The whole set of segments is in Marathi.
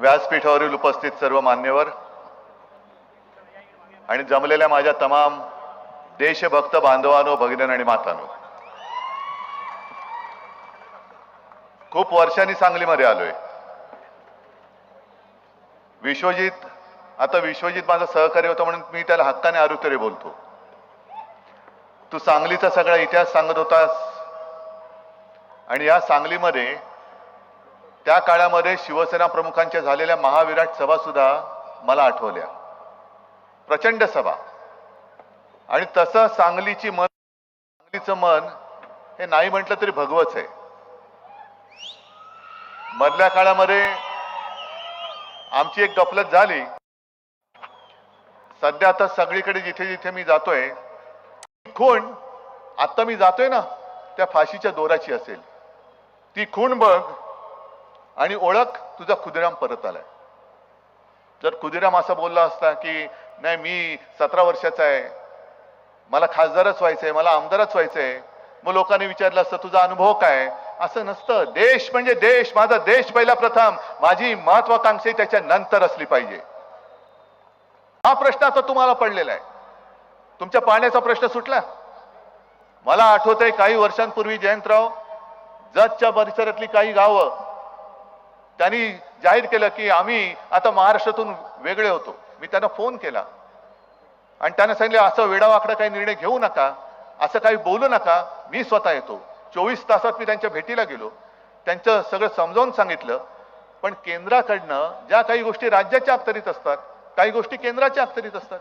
व्यासपीठावरील उपस्थित सर्व मान्यवर आणि जमलेल्या माझ्या तमाम देशभक्त बांधवानो भगिनी आणि मातानो खूप वर्षांनी सांगलीमध्ये आलोय. विश्वजित आता विश्वजित माझा सहकारी होता म्हणून मी त्याला हक्काने आरुतरे बोलतो. तू सांगलीचा सगळा इतिहास सांगत होतास आणि या सांगलीमध्ये त्या काळामध्ये शिवसेना प्रमुखांच्या झालेल्या महाविराट सभा सुद्धा मला आठवल्या. प्रचंड सभा. आणि तसं सांगलीची मन सांगलीचं मन हे नाही म्हटलं तरी भगवच आहे. मधल्या काळामध्ये आमची एक गपलत झाली. सध्या आता सगळीकडे जिथे जिथे मी जातोय खूण आता मी जातोय ना त्या फाशीच्या दोराची असेल. ती खूण बघ. आणि ओळख तुझा खुदिराम परत आलाय. जर खुदिराम असं बोलला असता की नाही मी सतरा वर्षाचा आहे. मला खासदारच व्हायचंय मला आमदारच व्हायचंय. मग लोकांनी विचारलं असतं तुझा अनुभव काय असं नसतं. देश म्हणजे देश. माझा देश पहिला प्रथम. माझी महत्वाकांक्षी त्याच्या नंतर असली पाहिजे. हा प्रश्न आता तुम्हाला पडलेला आहे. तुमच्या पाण्याचा प्रश्न सुटला? मला आठवतंय काही वर्षांपूर्वी जयंतराव जतच्या परिसरातली काही गावं त्यांनी जाहीर केलं की आम्ही आता महाराष्ट्रातून वेगळे होतो. मी त्यांना फोन केला. आणि त्याने सांगितलं असं वेडावाकडा काही निर्णय घेऊ नका. असं काही बोलू नका. मी स्वतः येतो. चोवीस तासात मी त्यांच्या भेटीला गेलो. त्यांचं सगळं समजावून सांगितलं. पण केंद्राकडनं ज्या काही गोष्टी राज्याच्या अखतरीत असतात काही गोष्टी केंद्राच्या अखतरीत असतात.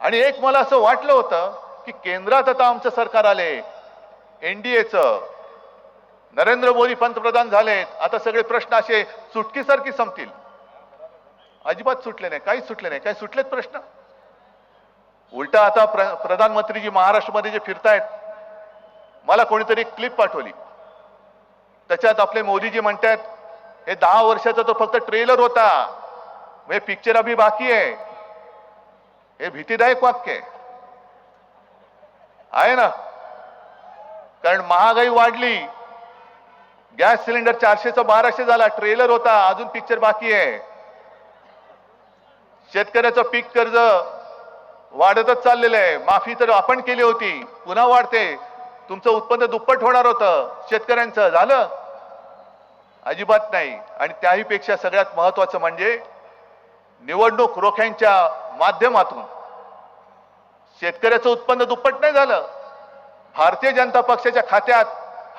आणि एक मला असं वाटलं होतं की केंद्रात आता आमचं सरकार आले एनडीएचं नरेंद्र मोदी पंतप्रधान झालेत. आता सगळे प्रश्न असे सुटकीसारखी संपतील. अजिबात सुटले नाही. काहीच सुटले नाही. काही सुटलेत प्रश्न? उलटा आता प्र, प्रधानमंत्री जी महाराष्ट्रामध्ये जे फिरतायत मला कोणीतरी क्लिप पाठवली. त्याच्यात आपले मोदीजी म्हणतात हे दहा वर्षाचा तो फक्त ट्रेलर होता. हे पिक्चर अभी बाकी आहे. हे भीतीदायक वाक्य आहे. आहे ना? कारण महागाई वाढली. गॅस सिलेंडर चारशेचा बाराशे झाला ट्रेलर होता अजून पिक्चर बाकी आहे. शेतकऱ्याचं पीक कर्ज वाढतच चाललेलं आहे. माफी तर आपण केली होती पुन्हा वाढते. तुमचं उत्पन्न दुप्पट होणार होतं शेतकऱ्यांचं. झालं? अजिबात नाही. आणि त्याही पेक्षा सगळ्यात महत्वाचं म्हणजे निवडणूक रोख्यांच्या माध्यमातून. शेतकऱ्याचं उत्पन्न दुप्पट नाही झालं. भारतीय जनता पक्षाच्या खात्यात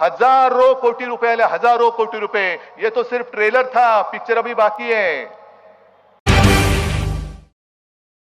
हजारों कोटी रुपए हजारों कोटी रुपए ये तो सिर्फ ट्रेलर था पिक्चर अभी बाकी है.